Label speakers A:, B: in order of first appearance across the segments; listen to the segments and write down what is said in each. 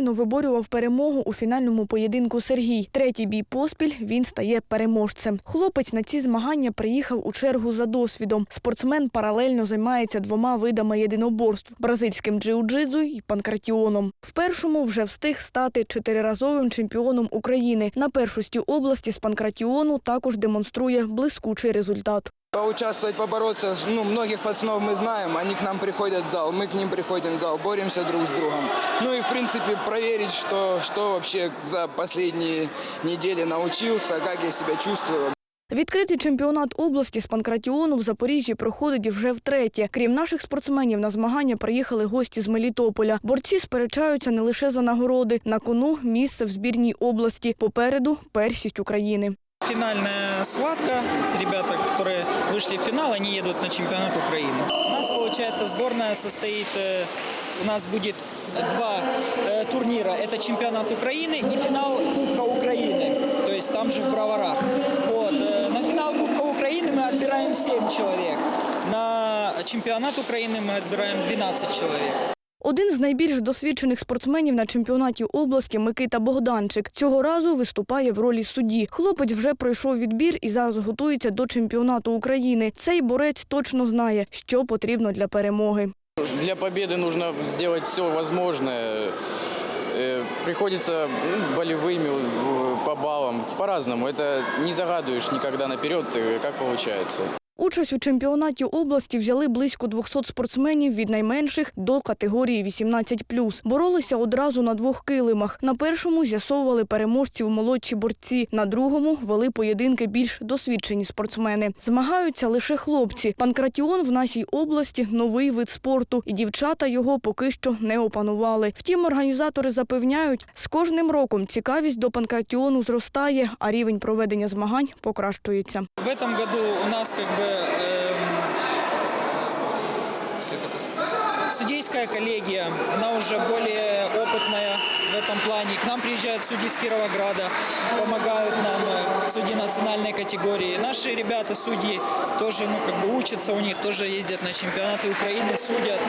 A: впевнено виборював перемогу у фінальному поєдинку Сергій. Третій бій поспіль він стає переможцем. Хлопець на ці змагання приїхав у чергу за досвідом. Спортсмен паралельно займається двома видами єдиноборств бразильським джиу-джитсу і панкратіоном. В першому вже встиг стати чотириразовим чемпіоном України. На першості області з панкратіону також демонструє блискучий результат.
B: Поучаствовать, побороться, ну, многих пацанов мы знаем, они к нам приходят в зал, мы к ним приходим в зал, боремся друг с другом. Ну и, в принципе, проверить, что, что вообще за последние недели научился, как я себя чувствую.
A: Відкритий чемпіонат області з панкратіону в Запоріжжі проходить вже втретє. Крім наших спортсменів, на змагання приїхали гості з Мелітополя. Борці сперечаються не лише за нагороди. На кону місце в збірній області. Попереду першість України.
C: Финальная схватка. Ребята, которые вышли в финал, они едут на чемпионат Украины. У нас, получается, сборная состоит... э, У нас будет два э, турнира. Это чемпионат Украины и финал Кубка Украины. То есть там же в Броварах. Вот. э, На финал Кубка Украины мы отбираем 7 человек. На чемпионат Украины мы отбираем 12 человек.
A: Один з найбільш досвідчених спортсменів на чемпіонаті області Микита Богданчик. Цього разу виступає в ролі судді. Хлопець вже пройшов відбір і зараз готується до чемпіонату України. Цей борець точно знає, що потрібно для перемоги.
D: Для победы нужно сделать все возможное. Э, Приходится ну, болевыми э, по баллам, по-разному. Это не загадываешь никогда наперед, э, как получается.
A: Участь у чемпіонаті області взяли близько 200 спортсменів від найменших до категорії 18+. Боролися одразу на двох килимах. На першому з'ясовували переможців молодші борці, на другому вели поєдинки більш досвідчені спортсмени. Змагаються лише хлопці. Панкратіон в нашій області новий вид спорту, і дівчата його поки що не опанували. Втім, організатори запевняють, з кожним роком цікавість до панкратіону зростає, а рівень проведення змагань покращується.
C: В этом году у нас как бы эм, как это судейская коллегия, она уже более опытная в этом плане. К нам приезжают судьи с Кировограда, помогают нам э, судьи национальной категории. Наши ребята, судьи, тоже ну, как бы учатся у них, тоже ездят на чемпионаты Украины, судят.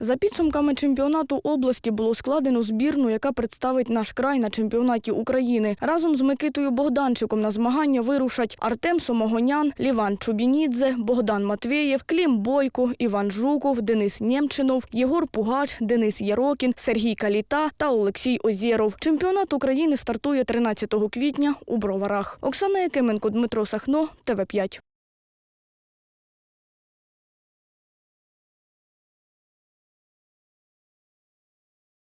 A: За підсумками чемпіонату області було складено збірну, яка представить наш край на чемпіонаті України. Разом з Микитою Богданчиком на змагання вирушать Артем Сомогонян, Ліван Чубінідзе, Богдан Матвєєв, Клім Бойко, Іван Жуков, Денис Нємчинов, Єгор Пугач, Денис Ярокін, Сергій Каліта та Олексій Озєров. Чемпіонат України стартує 13 квітня у Броварах. Оксана Якименко, Дмитро Сахно, ТВ5.